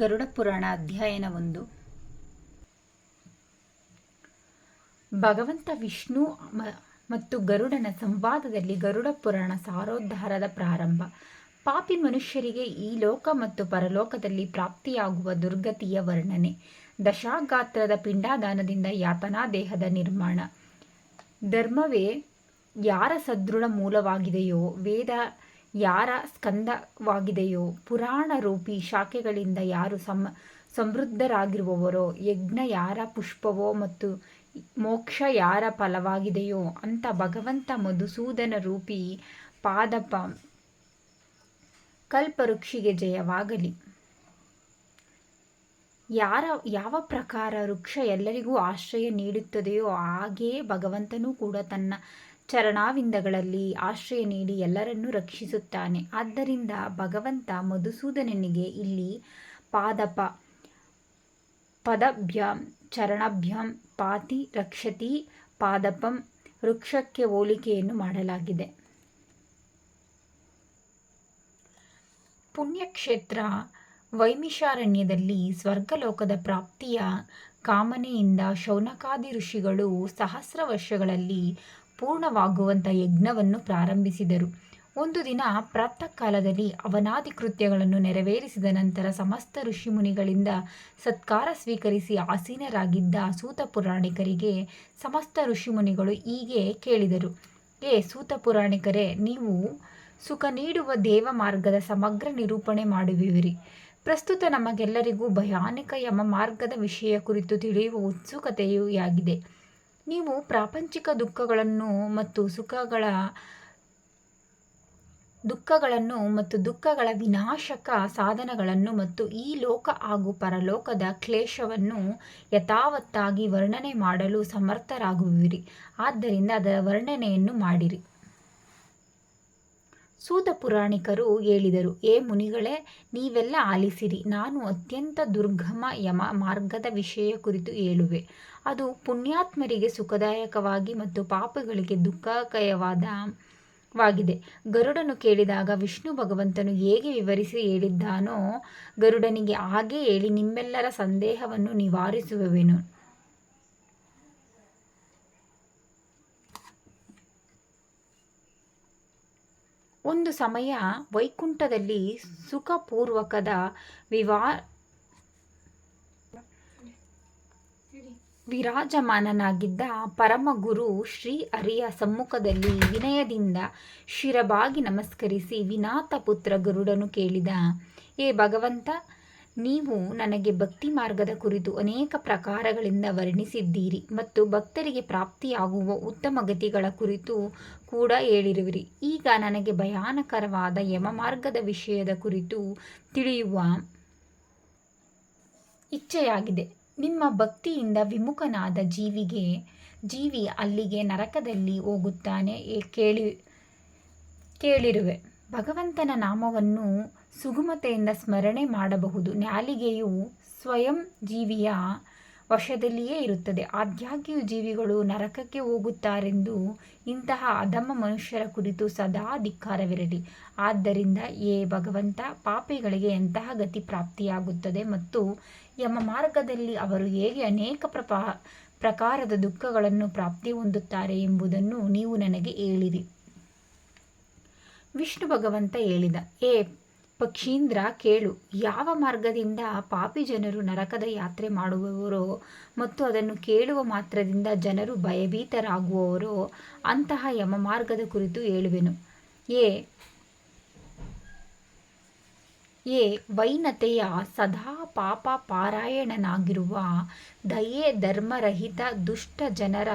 ಗರುಡ ಪುರಾಣ ಅಧ್ಯಯನ ಒಂದು. ಭಗವಂತ ವಿಷ್ಣು ಮತ್ತು ಗರುಡನ ಸಂವಾದದಲ್ಲಿ ಗರುಡ ಪುರಾಣ ಸಾರೋದ್ಧಾರದ ಪ್ರಾರಂಭ. ಪಾಪಿ ಮನುಷ್ಯರಿಗೆ ಈ ಲೋಕ ಮತ್ತು ಪರಲೋಕದಲ್ಲಿ ಪ್ರಾಪ್ತಿಯಾಗುವ ದುರ್ಗತಿಯ ವರ್ಣನೆ. ದಶಾಗಾತ್ರದ ಪಿಂಡಾದಾನದಿಂದ ಯಾತನಾ ದೇಹದ ನಿರ್ಮಾಣ. ಧರ್ಮವೇ ಯಾರ ಸದೃಢ ಮೂಲವಾಗಿದೆಯೋ ವೇದ ಯಾರ ಸ್ಕಂದವಾಗಿದೆಯೋ ಪುರಾಣ ರೂಪಿ ಶಾಖೆಗಳಿಂದ ಯಾರು ಸಮ, ಸಮೃದ್ಧರಾಗಿರುವವರೋ, ಯಜ್ಞ ಯಾರ ಪುಷ್ಪವೋ ಮತ್ತು ಮೋಕ್ಷ ಯಾರ ಫಲವಾಗಿದೆಯೋ ಅಂತ ಭಗವಂತ ಮಧುಸೂದನ ರೂಪಿ ಪಾದಪ, ಕಲ್ಪವೃಕ್ಷಿಗೆ ಜಯವಾಗಲಿ. ಯಾರ, ಯಾವ ಪ್ರಕಾರ ವೃಕ್ಷ ಎಲ್ಲರಿಗೂ ಆಶ್ರಯ ನೀಡುತ್ತದೆಯೋ ಹಾಗೆಯೇ ಭಗವಂತನೂ ಕೂಡ ತನ್ನ ಚರಣಾವಿಂದಗಳಲ್ಲಿ ಆಶ್ರಯ ನೀಡಿ ಎಲ್ಲರನ್ನೂ ರಕ್ಷಿಸುತ್ತಾನೆ. ಆದ್ದರಿಂದ ಭಗವಂತ ಮಧುಸೂದನನಿಗೆ ಇಲ್ಲಿ ಪಾದಪ, ಪದಭ್ಯಂ, ಚರಣಭ್ಯಂ, ಪಾತಿ ರಕ್ಷತಿ, ಪಾದಪಂ ವೃಕ್ಷಕ್ಕೆ ಹೋಲಿಕೆಯನ್ನು ಮಾಡಲಾಗಿದೆ. ಪುಣ್ಯಕ್ಷೇತ್ರ ವೈಮಿಷಾರಣ್ಯದಲ್ಲಿ ಸ್ವರ್ಗಲೋಕದ ಪ್ರಾಪ್ತಿಯ ಕಾಮನೆಯಿಂದ ಶೌನಕಾದಿ ಋಷಿಗಳು ಸಹಸ್ರ ವರ್ಷಗಳಲ್ಲಿ ಪೂರ್ಣವಾಗುವಂಥ ಯಜ್ಞವನ್ನು ಪ್ರಾರಂಭಿಸಿದರು. ಒಂದು ದಿನ ಪ್ರಾತಃ ಕಾಲದಲ್ಲಿ ಅವನಾದಿ ಕೃತ್ಯಗಳನ್ನು ನೆರವೇರಿಸಿದ ನಂತರ ಸಮಸ್ತ ಋಷಿಮುನಿಗಳಿಂದ ಸತ್ಕಾರ ಸ್ವೀಕರಿಸಿ ಆಸೀನರಾಗಿದ್ದ ಸೂತ ಪುರಾಣಿಕರಿಗೆ ಸಮಸ್ತ ಋಷಿಮುನಿಗಳು ಹೀಗೆ ಕೇಳಿದರು. ಏ ಸೂತ ಪುರಾಣಿಕರೇ, ನೀವು ಸುಖ ನೀಡುವ ದೇವ ಮಾರ್ಗದ ಸಮಗ್ರ ನಿರೂಪಣೆ ಮಾಡುವಿರಿ. ಪ್ರಸ್ತುತ ನಮಗೆಲ್ಲರಿಗೂ ಭಯಾನಕ ಯಮ ಮಾರ್ಗದ ವಿಷಯ ಕುರಿತು ತಿಳಿಯುವ ಉತ್ಸುಕತೆಯೂ ಆಗಿದೆ ನೀವು ಪ್ರಾಪಂಚಿಕ ದುಃಖಗಳನ್ನು ಮತ್ತು ಸುಖಗಳ ದುಃಖಗಳನ್ನು ಮತ್ತು ದುಃಖಗಳ ವಿನಾಶಕ ಸಾಧನಗಳನ್ನು ಮತ್ತು ಈ ಲೋಕ ಹಾಗೂ ಪರಲೋಕದ ಕ್ಲೇಶವನ್ನು ಯಥಾವತ್ತಾಗಿ ವರ್ಣನೆ ಮಾಡಲು ಸಮರ್ಥರಾಗುವಿರಿ. ಆದ್ದರಿಂದ ಅದರ ವರ್ಣನೆಯನ್ನು ಮಾಡಿರಿ. ಸೂತ ಪುರಾಣಿಕರು ಹೇಳಿದರು, ಏ ಮುನಿಗಳೇ, ನೀವೆಲ್ಲ ಆಲಿಸಿರಿ. ನಾನು ಅತ್ಯಂತ ದುರ್ಗಮ ಯಮ ಮಾರ್ಗದ ವಿಷಯ ಕುರಿತು ಹೇಳುವೆ. ಅದು ಪುಣ್ಯಾತ್ಮರಿಗೆ ಸುಖದಾಯಕವಾಗಿ ಮತ್ತು ಪಾಪಗಳಿಗೆ ದುಃಖಕಯವಾದ ವಾಗಿದೆ ಗರುಡನು ಕೇಳಿದಾಗ, ವಿಷ್ಣು ಭಗವಂತನು ಹೇಗೆ ವಿವರಿಸಿ ಹೇಳಿದ್ದಾನೋ, ಗರುಡನಿಗೆ ಹಾಗೆ ಹೇಳಿ ನಿಮ್ಮೆಲ್ಲರ ಸಂದೇಹವನ್ನು ನಿವಾರಿಸುವೆನು ಒಂದು ಸಮಯ ವೈಕುಂಠದಲ್ಲಿ ಸುಖಪೂರ್ವಕದ ವಿವಾ ವಿರಾಜಮಾನನಾಗಿದ್ದ ಪರಮಗುರು ಶ್ರೀ ಹರಿಯ ಸಮ್ಮುಖದಲ್ಲಿ ವಿನಯದಿಂದ ಶಿರಬಾಗಿ ನಮಸ್ಕರಿಸಿ ವಿನಾಥ ಪುತ್ರ ಗರುಡನು ಕೇಳಿದ, ಏ ಭಗವಂತ ನೀವು ನನಗೆ ಭಕ್ತಿ ಮಾರ್ಗದ ಕುರಿತು ಅನೇಕ ಪ್ರಕಾರಗಳಿಂದ ವರ್ಣಿಸಿದ್ದೀರಿ ಮತ್ತು ಭಕ್ತರಿಗೆ ಪ್ರಾಪ್ತಿಯಾಗುವ ಉತ್ತಮ ಗತಿಗಳ ಕುರಿತು ಕೂಡ ಹೇಳಿರುವಿರಿ. ಈಗ ನನಗೆ ಭಯಾನಕರವಾದ ಯಮ ಮಾರ್ಗದ ವಿಷಯದ ಕುರಿತು ತಿಳಿಯುವ ಇಚ್ಛೆಯಾಗಿದೆ. ನಿಮ್ಮ ಭಕ್ತಿಯಿಂದ ವಿಮುಖನಾದ ಜೀವಿಗೆ, ಜೀವಿ ಅಲ್ಲಿಗೆ ನರಕದಲ್ಲಿ ಹೋಗುತ್ತಾನೆ ಕೇಳಿ ಕೇಳಿರುವೆ. ಭಗವಂತನ ನಾಮವನ್ನು ಸುಗಮತೆಯಿಂದ ಸ್ಮರಣೆ ಮಾಡಬಹುದು. ನಾಲಿಗೆಯು ಸ್ವಯಂ ಜೀವಿಯ ವಶದಲ್ಲಿಯೇ ಇರುತ್ತದೆ. ಆದಾಗ್ಯೂ ಜೀವಿಗಳು ನರಕಕ್ಕೆ ಹೋಗುತ್ತಾರೆಂದು ಇಂತಹ ಅಧಮ ಮನುಷ್ಯರ ಕುರಿತು ಸದಾ ಧಿಕ್ಕಾರವಿರಲಿ. ಆದ್ದರಿಂದ ಏ ಭಗವಂತ, ಪಾಪಿಗಳಿಗೆ ಎಂತಹ ಗತಿ ಪ್ರಾಪ್ತಿಯಾಗುತ್ತದೆ ಮತ್ತು ಯಮ ಮಾರ್ಗದಲ್ಲಿ ಅವರು ಹೇಗೆ ಅನೇಕ ಪ್ರಪಾ, ಪ್ರಕಾರದ ದುಃಖಗಳನ್ನು ಪ್ರಾಪ್ತಿ ಹೊಂದುತ್ತಾರೆ ಎಂಬುದನ್ನು ನೀವು ನನಗೆ ಹೇಳಿರಿ. ವಿಷ್ಣು ಭಗವಂತ ಹೇಳಿದ, ಏ ಪಕ್ಷೀಂದ್ರ, ಕೇಳು, ಯಾವ ಮಾರ್ಗದಿಂದ ಪಾಪಿ ಜನರು ನರಕದ ಯಾತ್ರೆ ಮಾಡುವವರೋ ಮತ್ತು ಅದನ್ನು ಕೇಳುವ ಮಾತ್ರದಿಂದ ಜನರು ಭಯಭೀತರಾಗುವವರೋ, ಅಂತಹ ಯಮ ಮಾರ್ಗದ ಕುರಿತು ಹೇಳುವೆನು. ಏ ಏ ವೈನತೆಯ ಸದಾ ಪಾಪ ಪಾರಾಯಣನಾಗಿರುವ ದಯೆ ಧರ್ಮರಹಿತ ದುಷ್ಟ ಜನರ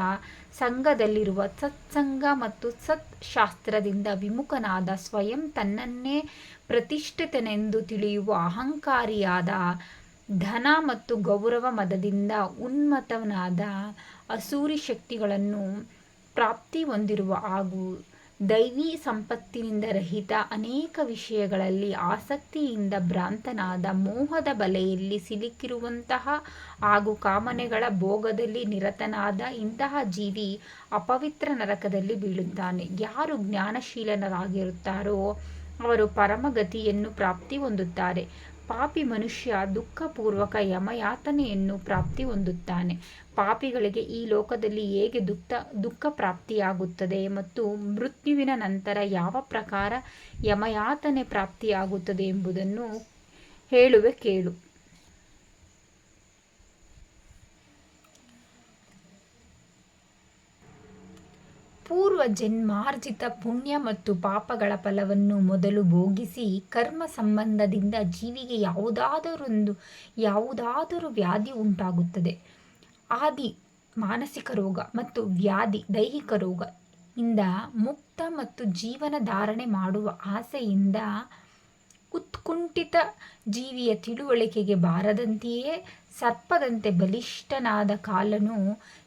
ಸಂಘದಲ್ಲಿರುವ ಸತ್ಸಂಗ ಮತ್ತು ಸತ್ ಶಾಸ್ತ್ರದಿಂದ ವಿಮುಖನಾದ ಸ್ವಯಂ ತನ್ನನ್ನೇ ಪ್ರತಿಷ್ಠಿತನೆಂದು ತಿಳಿಯುವ ಅಹಂಕಾರಿಯಾದ ಧನ ಮತ್ತು ಗೌರವ ಮದದಿಂದ ಉನ್ಮತನಾದ ಅಸೂರಿ ಶಕ್ತಿಗಳನ್ನು ಪ್ರಾಪ್ತಿ ಹೊಂದಿರುವ ಹಾಗೂ ದೈವಿ ಸಂಪತ್ತಿನಿಂದ ರಹಿತ ಅನೇಕ ವಿಷಯಗಳಲ್ಲಿ ಆಸಕ್ತಿಯಿಂದ ಭ್ರಾಂತನಾದ ಮೋಹದ ಬಲೆಯಲ್ಲಿ ಸಿಲುಕಿರುವಂತಹ ಹಾಗೂ ಕಾಮನೆಗಳ ಭೋಗದಲ್ಲಿ ನಿರತನಾದ ಇಂತಹ ಜೀವಿ ಅಪವಿತ್ರ ನರಕದಲ್ಲಿ ಬೀಳುತ್ತಾನೆ. ಯಾರು ಜ್ಞಾನಶೀಲನರಾಗಿರುತ್ತಾರೋ ಅವರು ಪರಮಗತಿಯನ್ನು ಪ್ರಾಪ್ತಿ ಹೊಂದುತ್ತಾರೆ. ಪಾಪಿ ಮನುಷ್ಯ ದುಃಖಪೂರ್ವಕ ಯಮಯಾತನೆಯನ್ನು ಪ್ರಾಪ್ತಿ ಹೊಂದುತ್ತಾನೆ. ಪಾಪಿಗಳಿಗೆ ಈ ಲೋಕದಲ್ಲಿ ಹೇಗೆ ದುಃಖ ದುಃಖ ಪ್ರಾಪ್ತಿಯಾಗುತ್ತದೆ ಮತ್ತು ಮೃತ್ಯುವಿನ ನಂತರ ಯಾವ ಪ್ರಕಾರ ಯಮಯಾತನೆ ಪ್ರಾಪ್ತಿಯಾಗುತ್ತದೆ ಎಂಬುದನ್ನು ಹೇಳುವೆ ಕೇಳು. ಪೂರ್ವ ಜನ್ಮಾರ್ಜಿತ ಪುಣ್ಯ ಮತ್ತು ಪಾಪಗಳ ಫಲವನ್ನು ಮೊದಲು ಭೋಗಿಸಿ ಕರ್ಮ ಸಂಬಂಧದಿಂದ ಜೀವಿಗೆ ಯಾವುದಾದರೊಂದು, ಯಾವುದಾದರೂ ವ್ಯಾಧಿ ಉಂಟಾಗುತ್ತದೆ. ಆದಿ ಮಾನಸಿಕ ರೋಗ ಮತ್ತು ವ್ಯಾಧಿ ದೈಹಿಕ ರೋಗ ಇಂದ ಮುಕ್ತ ಮತ್ತು ಜೀವನ ಧಾರಣೆ ಮಾಡುವ ಆಸೆಯಿಂದ ಉತ್ಕುಂಠಿತ ಜೀವಿಯ ತಿಳುವಳಿಕೆಗೆ ಬಾರದಂತೆಯೇ ಸರ್ಪದಂತೆ ಬಲಿಷ್ಠನಾದ ಕಾಲನು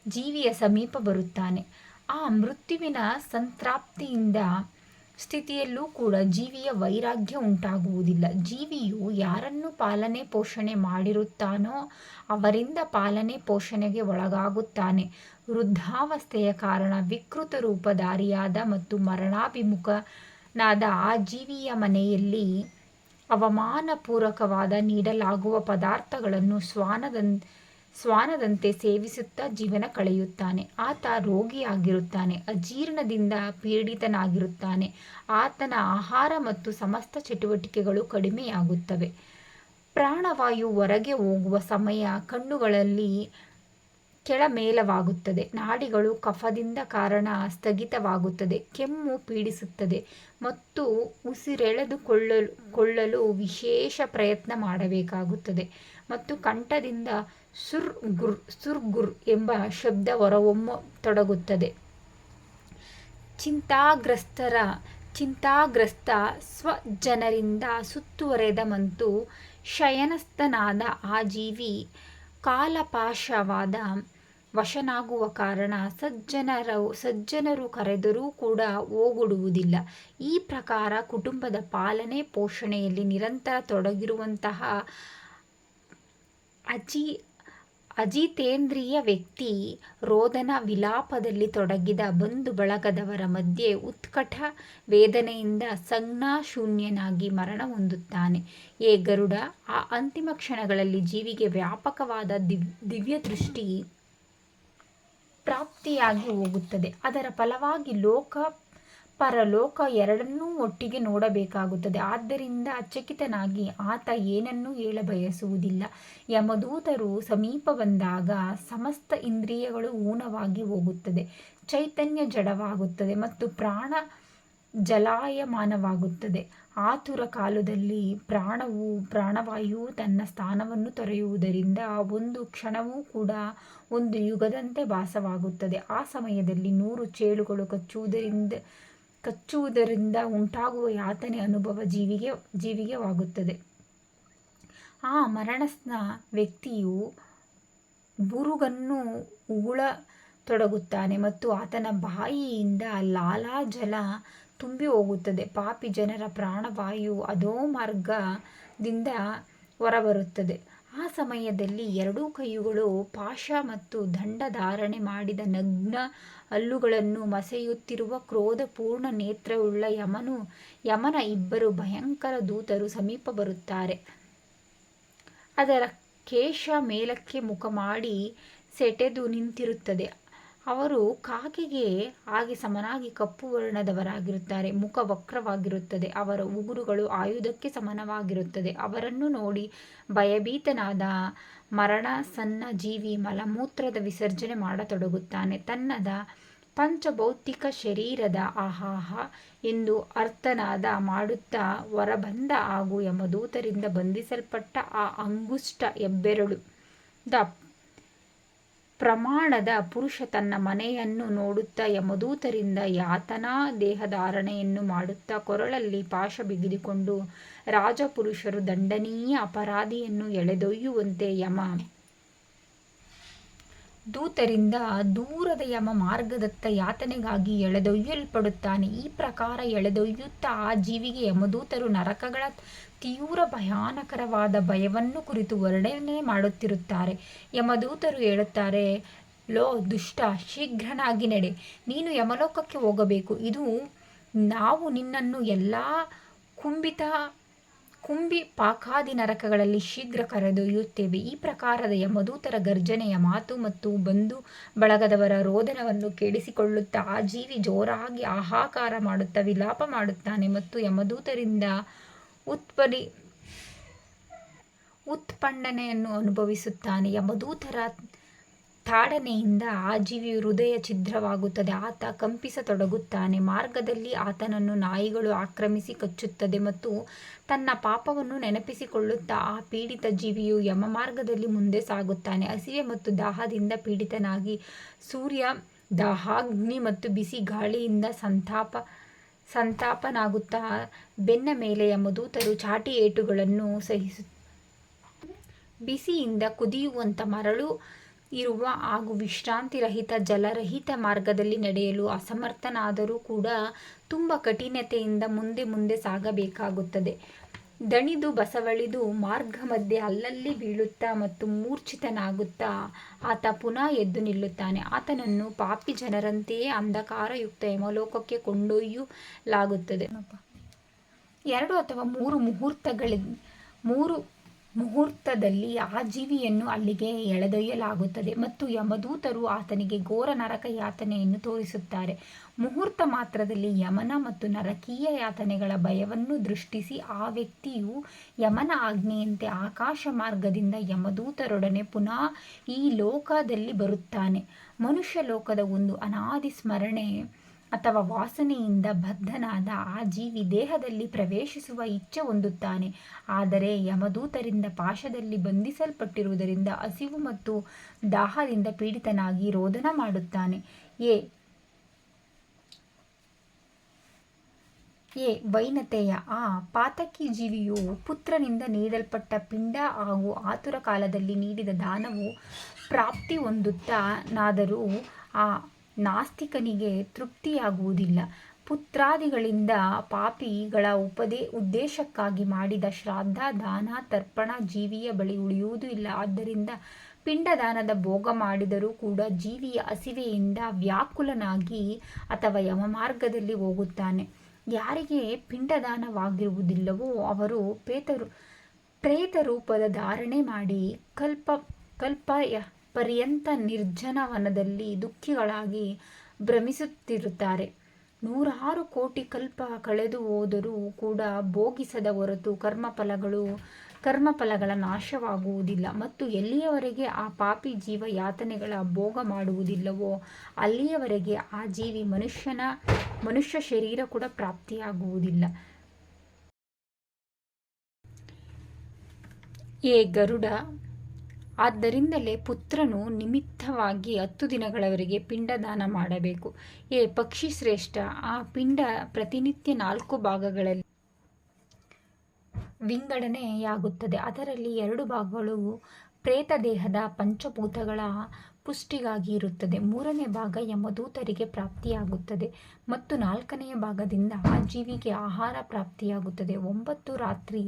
ಜೀವಿಯ ಸಮೀಪ ಬರುತ್ತಾನೆ. ಆ ಮೃತ್ಯುವಿನ ಸಂತ್ರಾಪ್ತಿಯಿಂದ ಸ್ಥಿತಿಯಲ್ಲೂ ಕೂಡ ಜೀವಿಯ ವೈರಾಗ್ಯ ಉಂಟಾಗುವುದಿಲ್ಲ. ಜೀವಿಯು ಯಾರನ್ನು ಪಾಲನೆ ಪೋಷಣೆ ಮಾಡಿರುತ್ತಾನೋ ಅವರಿಂದ ಪಾಲನೆ ಪೋಷಣೆಗೆ ಒಳಗಾಗುತ್ತಾನೆ. ವೃದ್ಧಾವಸ್ಥೆಯ ಕಾರಣ ವಿಕೃತ ರೂಪಧಾರಿಯಾದ ಮತ್ತು ಮರಣಾಭಿಮುಖನಾದ ಆ ಜೀವಿಯ ಮನೆಯಲ್ಲಿ ಅವಮಾನಪೂರ್ವಕವಾದ ನೀಡಲಾಗುವ ಪದಾರ್ಥಗಳನ್ನು ಶ್ವಾನದಂತೆ ಶ್ವಾನದಂತೆ ಸೇವಿಸುತ್ತಾ ಜೀವನ ಕಳೆಯುತ್ತಾನೆ. ಆತ ರೋಗಿಯಾಗಿರುತ್ತಾನೆ. ಅಜೀರ್ಣದಿಂದ ಪೀಡಿತನಾಗಿರುತ್ತಾನೆ. ಆತನ ಆಹಾರ ಮತ್ತು ಸಮಸ್ತ ಚಟುವಟಿಕೆಗಳು ಕಡಿಮೆಯಾಗುತ್ತವೆ. ಪ್ರಾಣವಾಯು ಹೊರಗೆ ಹೋಗುವ ಸಮಯ ಕಣ್ಣುಗಳಲ್ಲಿ ಕೆಳಮೇಲವಾಗುತ್ತದೆ. ನಾಡಿಗಳು ಕಫದಿಂದ ಕಾರಣ ಸ್ಥಗಿತವಾಗುತ್ತದೆ. ಕೆಮ್ಮು ಪೀಡಿಸುತ್ತದೆ ಮತ್ತು ಉಸಿರೆಳೆದುಕೊಳ್ಳಲು, ಕೊಳ್ಳಲು ವಿಶೇಷ ಪ್ರಯತ್ನ ಮಾಡಬೇಕಾಗುತ್ತದೆ ಮತ್ತು ಕಂಠದಿಂದ ಸುರ್ ಗುರ್ ಸುರ್ ಗುರ್ ಎಂಬ ಶಬ್ದ ಹೊರಹೊಮ್ಮತೊಡಗುತ್ತದೆ ಚಿಂತಾಗ್ರಸ್ತರ ಚಿಂತಾಗ್ರಸ್ತ ಸ್ವಜನರಿಂದ ಸುತ್ತುವರೆದ ಮತ್ತು ಶಯನಸ್ಥನಾದ ಆ ಜೀವಿ ಕಾಲಪಾಶವಾದ ವಶನಾಗುವ ಕಾರಣ ಸಜ್ಜನರ, ಸಜ್ಜನರು ಕರೆದರೂ ಕೂಡ ಓಗೊಡುವುದಿಲ್ಲ. ಈ ಪ್ರಕಾರ ಕುಟುಂಬದ ಪಾಲನೆ ಪೋಷಣೆಯಲ್ಲಿ ನಿರಂತರ ತೊಡಗಿರುವಂತಹ ಅಜಿ ಅಜಿತೇಂದ್ರಿಯ ವ್ಯಕ್ತಿ ರೋದನ ವಿಲಾಪದಲ್ಲಿ ತೊಡಗಿದ ಬಂಧು ಬಳಗದವರ ಮಧ್ಯೆ ಉತ್ಕಟ ವೇದನೆಯಿಂದ ಸಂಜ್ಞಾಶೂನ್ಯನಾಗಿ ಮರಣ ಹೊಂದುತ್ತಾನೆ. ಏ ಗರುಡ, ಆ ಅಂತಿಮ ಕ್ಷಣಗಳಲ್ಲಿ ಜೀವಿಗೆ ವ್ಯಾಪಕವಾದ ದಿವ್ ದಿವ್ಯ ದೃಷ್ಟಿ ಪ್ರಾಪ್ತಿಯಾಗಿ ಹೋಗುತ್ತದೆ. ಅದರ ಫಲವಾಗಿ ಲೋಕ ಪರಲೋಕ ಎರಡನ್ನೂ ಒಟ್ಟಿಗೆ ನೋಡಬೇಕಾಗುತ್ತದೆ. ಆದ್ದರಿಂದ ಅಚಕಿತನಾಗಿ ಆತ ಏನನ್ನೂ ಹೇಳಬಯಸುವುದಿಲ್ಲ. ಯಮದೂತರು ಸಮೀಪ ಬಂದಾಗ ಸಮಸ್ತ ಇಂದ್ರಿಯಗಳು ಊನವಾಗಿ ಹೋಗುತ್ತದೆ. ಚೈತನ್ಯ ಜಡವಾಗುತ್ತದೆ ಮತ್ತು ಪ್ರಾಣ ಜಲಾಯಮಾನವಾಗುತ್ತದೆ. ಆತುರ ಕಾಲದಲ್ಲಿ ಪ್ರಾಣವು, ಪ್ರಾಣವಾಯು ತನ್ನ ಸ್ಥಾನವನ್ನು ತೊರೆಯುವುದರಿಂದ ಒಂದು ಕ್ಷಣವೂ ಕೂಡ ಒಂದು ಯುಗದಂತೆ ಭಾಸವಾಗುತ್ತದೆ. ಆ ಸಮಯದಲ್ಲಿ ನೂರು ಚೇಳುಗಳು ಕಚ್ಚುವುದರಿಂದ ಕಚ್ಚುವುದರಿಂದ ಉಂಟಾಗುವ ಯಾತನೆ ಅನುಭವ ಜೀವಿಗೆ, ಜೀವಿಗೆವಾಗುತ್ತದೆ. ಆ ಮರಣಸ್ನ ವ್ಯಕ್ತಿಯು ಬುರುಗನ್ನು ಉಗುಳ ತೊಡಗುತ್ತಾನೆ ಮತ್ತು ಆತನ ಬಾಯಿಯಿಂದ ಲಾಲಾಜಲ ತುಂಬಿ ಹೋಗುತ್ತದೆ. ಪಾಪಿ ಜನರ ಪ್ರಾಣವಾಯು ಅದೋ ಮಾರ್ಗದಿಂದ ಹೊರಬರುತ್ತದೆ. ಆ ಸಮಯದಲ್ಲಿ ಎರಡೂ ಕೈಯುಗಳು ಪಾಶ ಮತ್ತು ದಂಡ ಧಾರಣೆ ಮಾಡಿದ ನಗ್ನ ಹಲ್ಲುಗಳನ್ನು ಮಸೆಯುತ್ತಿರುವ ಕ್ರೋಧಪೂರ್ಣ ನೇತ್ರವುಳ್ಳ ಯಮನು, ಯಮನ ಇಬ್ಬರು ಭಯಂಕರ ದೂತರು ಸಮೀಪ ಬರುತ್ತಾರೆ. ಅದರ ಕೇಶ ಮೇಲಕ್ಕೆ ಮುಖ ಮಾಡಿ ಸೆಟೆದು ನಿಂತಿರುತ್ತದೆ. ಅವರು ಕಾಗೆಗೆ ಆಗಿ ಸಮನಾಗಿ ಕಪ್ಪು ವರ್ಣದವರಾಗಿರುತ್ತಾರೆ, ಮುಖ ವಕ್ರವಾಗಿರುತ್ತದೆ, ಅವರ ಉಗುರುಗಳು ಆಯುಧಕ್ಕೆ ಸಮನವಾಗಿರುತ್ತದೆ ಅವರನ್ನು ನೋಡಿ ಭಯಭೀತನಾದ ಮರಣ ಮರಣಸನ್ನ ಜೀವಿ ಮಲಮೂತ್ರದ ವಿಸರ್ಜನೆ ಮಾಡತೊಡಗುತ್ತಾನೆ. ತನ್ನದ ಪಂಚಭೌತಿಕ ಶರೀರದ ಆಹಾಹ ಎಂದು ಅರ್ಥನಾದ ಮಾಡುತ್ತಾ ಹೊರಬಂದ ಹಾಗೂ ಯಮದೂತರಿಂದ ಬಂಧಿಸಲ್ಪಟ್ಟ ಆ ಅಂಗುಷ್ಟ ಎಬ್ಬೆರಳು ದ ಪ್ರಮಾಣದ ಪುರುಷ ತನ್ನ ಮನೆಯನ್ನು ನೋಡುತ್ತಾ ಯಮದೂತರಿಂದ ಯಾತನಾ ದೇಹಧಾರಣೆಯನ್ನು ಮಾಡುತ್ತಾ ಕೊರಳಲ್ಲಿ ಪಾಶ ಬಿಗಿದುಕೊಂಡು ರಾಜಪುರುಷರು ದಂಡನೀಯ ಅಪರಾಧಿಯನ್ನು ಎಳೆದೊಯ್ಯುವಂತೆ ಯಮ ದೂತರಿಂದ ದೂರದ ಯಮ ಮಾರ್ಗದತ್ತ ಯಾತನೆಗಾಗಿ ಎಳೆದೊಯ್ಯಲ್ಪಡುತ್ತಾನೆ. ಈ ಪ್ರಕಾರ ಎಳೆದೊಯ್ಯುತ್ತಾ ಆ ಜೀವಿಗೆ ಯಮದೂತರು ನರಕಗಳ ತೀವ್ರ ಭಯಾನಕರವಾದ ಭಯವನ್ನು ಕುರಿತು ವರ್ಣನೆ ಮಾಡುತ್ತಿರುತ್ತಾರೆ. ಯಮದೂತರು ಹೇಳುತ್ತಾರೆ, ಲೋ ದುಷ್ಟ, ಶೀಘ್ರನಾಗಿ ನಡೆ. ನೀನು ಯಮಲೋಕಕ್ಕೆ ಹೋಗಬೇಕು. ಇದು ನಾವು ನಿನ್ನನ್ನು ಎಲ್ಲ ಕುಂಬಿತ ಕುಂಬಿ ಪಾಕಾದಿ ನರಕಗಳಲ್ಲಿ ಶೀಘ್ರ ಕರೆದೊಯ್ಯುತ್ತೇವೆ. ಈ ಪ್ರಕಾರದ ಯಮದೂತರ ಗರ್ಜನೆಯ ಮಾತು ಮತ್ತು ಬಂಧು ಬಳಗದವರ ರೋದನವನ್ನು ಕೇಳಿಸಿಕೊಳ್ಳುತ್ತಾ ಆ ಜೀವಿ ಜೋರಾಗಿ ಆಹಾಕಾರ ಮಾಡುತ್ತಾ ವಿಲಾಪ ಮಾಡುತ್ತಾನೆ ಮತ್ತು ಯಮದೂತರಿಂದ ಉತ್ಪರಿ ಉತ್ಪನ್ನನೆಯನ್ನು ಅನುಭವಿಸುತ್ತಾನೆ. ಯಮದೂತರ ತಾಡನೆಯಿಂದ ಆ ಜೀವಿಯು ಹೃದಯ ಛಿದ್ರವಾಗುತ್ತದೆ. ಆತ ಕಂಪಿಸತೊಡಗುತ್ತಾನೆ. ಮಾರ್ಗದಲ್ಲಿ ಆತನನ್ನು ನಾಯಿಗಳು ಆಕ್ರಮಿಸಿ ಕಚ್ಚುತ್ತದೆ ಮತ್ತು ತನ್ನ ಪಾಪವನ್ನು ನೆನಪಿಸಿಕೊಳ್ಳುತ್ತಾ ಆ ಪೀಡಿತ ಜೀವಿಯು ಯಮ ಮಾರ್ಗದಲ್ಲಿ ಮುಂದೆ ಸಾಗುತ್ತಾನೆ. ಹಸಿವೆ ಮತ್ತು ದಾಹದಿಂದ ಪೀಡಿತನಾಗಿ ಸೂರ್ಯ ದಾಹಾಗ್ನಿ ಮತ್ತು ಬಿಸಿ ಗಾಳಿಯಿಂದ ಸಂತಾಪ, ಸಂತಾಪನಾಗುತ್ತಾ ಬೆನ್ನ ಮೇಲೆ ಯಮದೂತರು ಚಾಟಿ ಏಟುಗಳನ್ನು ಸಹಿಸು, ಬಿಸಿಯಿಂದ ಕುದಿಯುವಂಥ ಮರಳು ಇರುವ ಹಾಗೂ ವಿಶ್ರಾಂತಿರಹಿತ ಜಲರಹಿತ ಮಾರ್ಗದಲ್ಲಿ ನಡೆಯಲು ಅಸಮರ್ಥನಾದರೂ ಕೂಡ ತುಂಬ ಕಠಿಣತೆಯಿಂದ ಮುಂದೆ ಮುಂದೆ ಸಾಗಬೇಕಾಗುತ್ತದೆ. ದಣಿದು, ಬಸವಳಿದು, ಮಾರ್ಗ ಮಧ್ಯೆ ಅಲ್ಲಲ್ಲಿ ಬೀಳುತ್ತಾ ಮತ್ತು ಮೂರ್ಛಿತನಾಗುತ್ತಾ ಆತ ಪುನಃ ಎದ್ದು ನಿಲ್ಲುತ್ತಾನೆ. ಆತನನ್ನು ಪಾಪಿ ಜನರಂತೆಯೇ ಅಂಧಕಾರಯುಕ್ತ ಯಮಲೋಕಕ್ಕೆ ಕೊಂಡೊಯ್ಯಲಾಗುತ್ತದೆ. ಎರಡು ಅಥವಾ ಮೂರು ಮುಹೂರ್ತಗಳ ಮೂರು ಮುಹೂರ್ತದಲ್ಲಿ ಆ ಜೀವಿಯನ್ನು ಅಲ್ಲಿಗೆ ಎಳೆದೊಯ್ಯಲಾಗುತ್ತದೆ ಮತ್ತು ಯಮದೂತರು ಆತನಿಗೆ ಘೋರ ನರಕ ಯಾತನೆಯನ್ನು ತೋರಿಸುತ್ತಾರೆ. ಮುಹೂರ್ತ ಮಾತ್ರದಲ್ಲಿ ಯಮನ ಮತ್ತು ನರಕೀಯ ಯಾತನೆಗಳ ಭಯವನ್ನು ದೃಷ್ಟಿಸಿ ಆ ವ್ಯಕ್ತಿಯು ಯಮನ ಆಜ್ಞೆಯಂತೆ ಆಕಾಶ ಮಾರ್ಗದಿಂದ ಯಮದೂತರೊಡನೆ ಪುನಃ ಈ ಲೋಕದಲ್ಲಿ ಬರುತ್ತಾನೆ. ಮನುಷ್ಯ ಲೋಕದ ಒಂದು ಅನಾದಿ ಸ್ಮರಣೆ ಅಥವಾ ವಾಸನೆಯಿಂದ ಬದ್ಧನಾದ ಆ ಜೀವಿ ದೇಹದಲ್ಲಿ ಪ್ರವೇಶಿಸುವ ಇಚ್ಛೆ ಹೊಂದುತ್ತಾನೆ. ಆದರೆ ಯಮದೂತರಿಂದ ಪಾಶದಲ್ಲಿ ಬಂಧಿಸಲ್ಪಟ್ಟಿರುವುದರಿಂದ ಹಸಿವು ಮತ್ತು ದಾಹದಿಂದ ಪೀಡಿತನಾಗಿ ರೋದನ ಮಾಡುತ್ತಾನೆ. ಎ ಎ, ವೈನತೆಯ ಆ ಪಾತಕಿ ಜೀವಿಯು ಪುತ್ರನಿಂದ ನೀಡಲ್ಪಟ್ಟ ಪಿಂಡ ಹಾಗೂ ಆತುರ ಕಾಲದಲ್ಲಿ ನೀಡಿದ ದಾನವು ಪ್ರಾಪ್ತಿ ಹೊಂದುತ್ತಾನಾದರೂ ಆ ನಾಸ್ತಿಕನಿಗೆ ತೃಪ್ತಿಯಾಗುವುದಿಲ್ಲ. ಪುತ್ರಾದಿಗಳಿಂದ ಪಾಪಿಗಳ ಉಪದೇ, ಉದ್ದೇಶಕ್ಕಾಗಿ ಮಾಡಿದ ಶ್ರಾದ್ದ, ದಾನ, ತರ್ಪಣ ಜೀವಿಯ ಬಳಿ ಉಳಿಯುವುದೂ ಇಲ್ಲ. ಆದ್ದರಿಂದ ಪಿಂಡದಾನದ ಭೋಗ ಮಾಡಿದರೂ ಕೂಡ ಜೀವಿಯ ಹಸಿವೆಯಿಂದ ವ್ಯಾಕುಲನಾಗಿ ಅಥವಾ ಯಮಮಾರ್ಗದಲ್ಲಿ ಹೋಗುತ್ತಾನೆ. ಯಾರಿಗೆ ಪಿಂಡದಾನವಾಗಿರುವುದಿಲ್ಲವೋ ಅವರು ಪ್ರೇತರು ಪ್ರೇತ ರೂಪದ ಧಾರಣೆ ಮಾಡಿ ಕಲ್ಪ ಕಲ್ಪ ಪರ್ಯಂತ ನಿರ್ಜನವನದಲ್ಲಿ ದುಃಖಿಗಳಾಗಿ ಭ್ರಮಿಸುತ್ತಿರುತ್ತಾರೆ. ನೂರಾರು ಕೋಟಿ ಕಲ್ಪ ಕಳೆದು ಹೋದರೂ ಕೂಡ ಭೋಗಿಸದ ಹೊರತು ಕರ್ಮಫಲಗಳು, ಕರ್ಮಫಲಗಳ ನಾಶವಾಗುವುದಿಲ್ಲ. ಮತ್ತು ಎಲ್ಲಿಯವರೆಗೆ ಆ ಪಾಪಿ ಜೀವ ಯಾತನೆಗಳ ಭೋಗ ಮಾಡುವುದಿಲ್ಲವೋ, ಅಲ್ಲಿಯವರೆಗೆ ಆ ಜೀವಿ ಮನುಷ್ಯನ, ಮನುಷ್ಯ ಶರೀರ ಕೂಡ ಪ್ರಾಪ್ತಿಯಾಗುವುದಿಲ್ಲ. ಏ ಗರುಡ ಆದ್ದರಿಂದಲೇ ಪುತ್ರನು ನಿಮಿತ್ತವಾಗಿ ಹತ್ತು ದಿನಗಳವರೆಗೆ ಪಿಂಡದಾನ ಮಾಡಬೇಕು. ಏ, ಪಕ್ಷಿ ಶ್ರೇಷ್ಠ, ಆ ಪಿಂಡ ಪ್ರತಿನಿತ್ಯ ನಾಲ್ಕು ಭಾಗಗಳಲ್ಲಿ ವಿಂಗಡಣೆಯಾಗುತ್ತದೆ. ಅದರಲ್ಲಿ ಎರಡು ಭಾಗಗಳು ಪ್ರೇತ ದೇಹದ ಪಂಚಭೂತಗಳ ಪುಷ್ಟಿಗಾಗಿ ಇರುತ್ತದೆ. ಮೂರನೇ ಭಾಗ ಯಮದೂತರಿಗೆ ಪ್ರಾಪ್ತಿಯಾಗುತ್ತದೆ ಮತ್ತು ನಾಲ್ಕನೆಯ ಭಾಗದಿಂದ ಆ ಜೀವಿಗೆ ಆಹಾರ ಪ್ರಾಪ್ತಿಯಾಗುತ್ತದೆ. ಒಂಬತ್ತು ರಾತ್ರಿ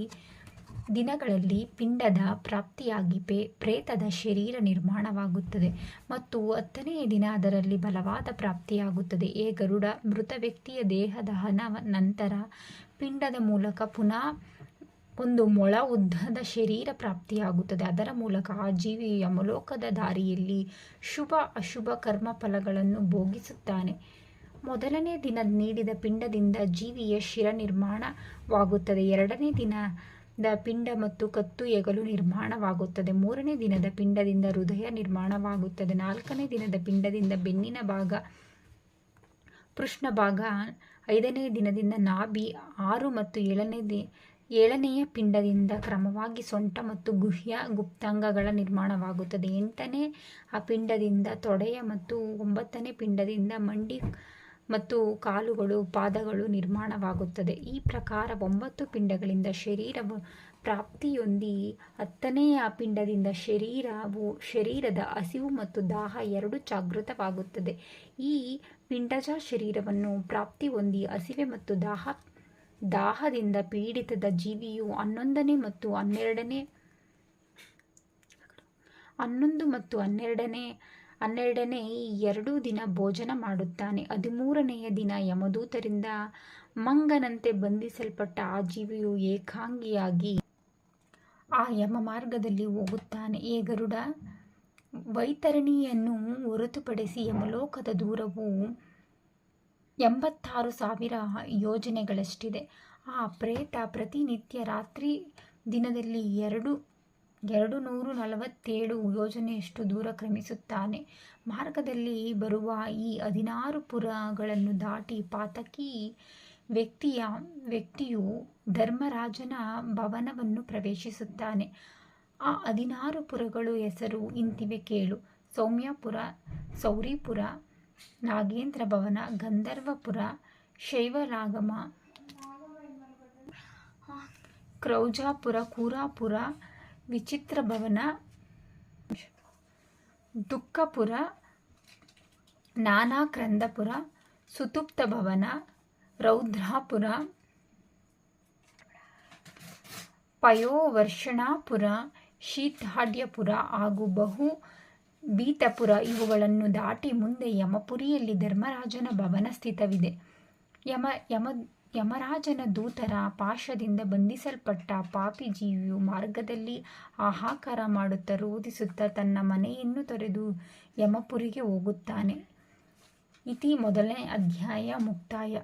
ದಿನಗಳಲ್ಲಿ ಪಿಂಡದ ಪ್ರಾಪ್ತಿಯಾಗಿ ಪೇ, ಪ್ರೇತದ ಶರೀರ ನಿರ್ಮಾಣವಾಗುತ್ತದೆ ಮತ್ತು ಹತ್ತನೆಯ ದಿನ ಅದರಲ್ಲಿ ಬಲವಾದ ಪ್ರಾಪ್ತಿಯಾಗುತ್ತದೆ. ಏ ಗರುಡ ಮೃತ ವ್ಯಕ್ತಿಯ ದೇಹ ದಹನ ನಂತರ ಪಿಂಡದ ಮೂಲಕ ಪುನಃ ಒಂದು ಮೊಳ ಉದ್ದದ ಶರೀರ ಪ್ರಾಪ್ತಿಯಾಗುತ್ತದೆ. ಅದರ ಮೂಲಕ ಆ ಜೀವಿಯು ಯಮಲೋಕದ ದಾರಿಯಲ್ಲಿ ಶುಭ, ಅಶುಭ ಕರ್ಮ ಫಲಗಳನ್ನು ಭೋಗಿಸುತ್ತಾನೆ. ಮೊದಲನೇ ದಿನ ನೀಡಿದ ಪಿಂಡದಿಂದ ಜೀವಿಯ ಶಿರ ನಿರ್ಮಾಣವಾಗುತ್ತದೆ. ಎರಡನೇ ದಿನ ದ ಪಿಂಡ ಮತ್ತು ಕತ್ತು ಎಗಲು ನಿರ್ಮಾಣವಾಗುತ್ತದೆ. ಮೂರನೇ ದಿನದ ಪಿಂಡದಿಂದ ಹೃದಯ ನಿರ್ಮಾಣವಾಗುತ್ತದೆ. ನಾಲ್ಕನೇ ದಿನದ ಪಿಂಡದಿಂದ ಬೆನ್ನಿನ ಭಾಗ ಪೃಷ್ಣ ಭಾಗ, ಐದನೇ ದಿನದಿಂದ ನಾಭಿ, ಆರು ಮತ್ತು ಏಳನೇ ದಿ, ಏಳನೆಯ ಪಿಂಡದಿಂದ ಕ್ರಮವಾಗಿ ಸೊಂಟ ಮತ್ತು ಗುಹ್ಯ ಗುಪ್ತಾಂಗಗಳ ನಿರ್ಮಾಣವಾಗುತ್ತದೆ. ಎಂಟನೇ, ಆ ಪಿಂಡದಿಂದ ತೊಡೆಯ ಮತ್ತು ಒಂಬತ್ತನೇ ಪಿಂಡದಿಂದ ಮಂಡಿ ಮತ್ತು ಕಾಲುಗಳು, ಪಾದಗಳು ನಿರ್ಮಾಣವಾಗುತ್ತದೆ. ಈ ಪ್ರಕಾರ ಒಂಬತ್ತು ಪಿಂಡಗಳಿಂದ ಶರೀರವು ಪ್ರಾಪ್ತಿಯೊಂದಿ ಹತ್ತನೆಯ ಪಿಂಡದಿಂದ ಶರೀರವು ಶರೀರದ ಹಸಿವು ಮತ್ತು ದಾಹ ಎರಡು ಜಾಗೃತವಾಗುತ್ತದೆ. ಈ ಪಿಂಡಜ ಶರೀರವನ್ನು ಪ್ರಾಪ್ತಿ ಹೊಂದಿ ಹಸಿವೆ ಮತ್ತು ದಾಹ, ದಾಹದಿಂದ ಪೀಡಿತದ ಜೀವಿಯು ಹನ್ನೊಂದನೇ ಮತ್ತು ಹನ್ನೆರಡನೇ, ಹನ್ನೊಂದು ಮತ್ತು ಹನ್ನೆರಡನೇ ಹನ್ನೆರಡನೇ ಎರಡೂ ದಿನ ಭೋಜನ ಮಾಡುತ್ತಾನೆ. ಹದಿಮೂರನೆಯ ದಿನ ಯಮದೂತರಿಂದ ಮಂಗನಂತೆ ಬಂಧಿಸಲ್ಪಟ್ಟ ಆ ಜೀವಿಯು ಏಕಾಂಗಿಯಾಗಿ ಆ ಯಮ ಮಾರ್ಗದಲ್ಲಿ ಹೋಗುತ್ತಾನೆ. ಏ ಗರುಡ, ವೈತರಣಿಯನ್ನು ಹೊರತುಪಡಿಸಿ ಯಮಲೋಕದ ದೂರವು ಎಂಬತ್ತಾರು ಸಾವಿರ ಯೋಜನೆಗಳಷ್ಟಿದೆ. ಆ ಪ್ರೇತ ಪ್ರತಿನಿತ್ಯ ರಾತ್ರಿ ದಿನದಲ್ಲಿ ಎರಡು ಎರಡು ನೂರು ನಲವತ್ತೇಳು ಯೋಜನೆಯಷ್ಟು ದೂರ ಕ್ರಮಿಸುತ್ತಾನೆ. ಮಾರ್ಗದಲ್ಲಿ ಬರುವ ಈ ಹದಿನಾರು ಪುರಗಳನ್ನು ದಾಟಿ ಪಾತಕಿ ವ್ಯಕ್ತಿಯ ವ್ಯಕ್ತಿಯು ಧರ್ಮರಾಜನ ಭವನವನ್ನು ಪ್ರವೇಶಿಸುತ್ತಾನೆ. ಆ ಹದಿನಾರು ಪುರಗಳು ಹೆಸರು ಇಂತಿವೆ ಕೇಳು. ಸೌಮ್ಯಪುರ, ಸೌರಿಪುರ, ನಾಗೇಂದ್ರ ಭವನ, ಗಂಧರ್ವಪುರ, ಶೈವರಾಗಮ, ಕ್ರೌಜಾಪುರ, ಕೂರಾಪುರ ವಿಚಿತ್ರ ಭವನ. ದುಃಖಪುರ, ನಾನಾ ಕ್ರಂದಪುರ, ಸುತುಪ್ತ ಭವನ, ರೌದ್ರಾಪುರ, ಪಯೋವರ್ಷಣಾಪುರ ಶೀತಾಢ್ಯಪುರ ಹಾಗೂ ಬಹು ಬೀತಪುರ ಇವುಗಳನ್ನು ದಾಟಿ ಮುಂದೆ ಯಮಪುರಿಯಲ್ಲಿ ಧರ್ಮರಾಜನ ಭವನ ಸ್ಥಿತವಿದೆ. ಯಮ ಯಮ ಯಮರಾಜನ ದೂತರ ಪಾಶದಿಂದ ಬಂಧಿಸಲ್ಪಟ್ಟ ಪಾಪಿ ಜೀವಿಯು ಮಾರ್ಗದಲ್ಲಿ ಆಹಾಕಾರ ಮಾಡುತ್ತಾ ರೋಧಿಸುತ್ತಾ ತನ್ನ ಮನೆಯನ್ನು ತೊರೆದು ಯಮಪುರಿಗೆ ಹೋಗುತ್ತಾನೆ. ಇತಿ ಮೊದಲನೇ ಅಧ್ಯಾಯ ಮುಕ್ತಾಯ.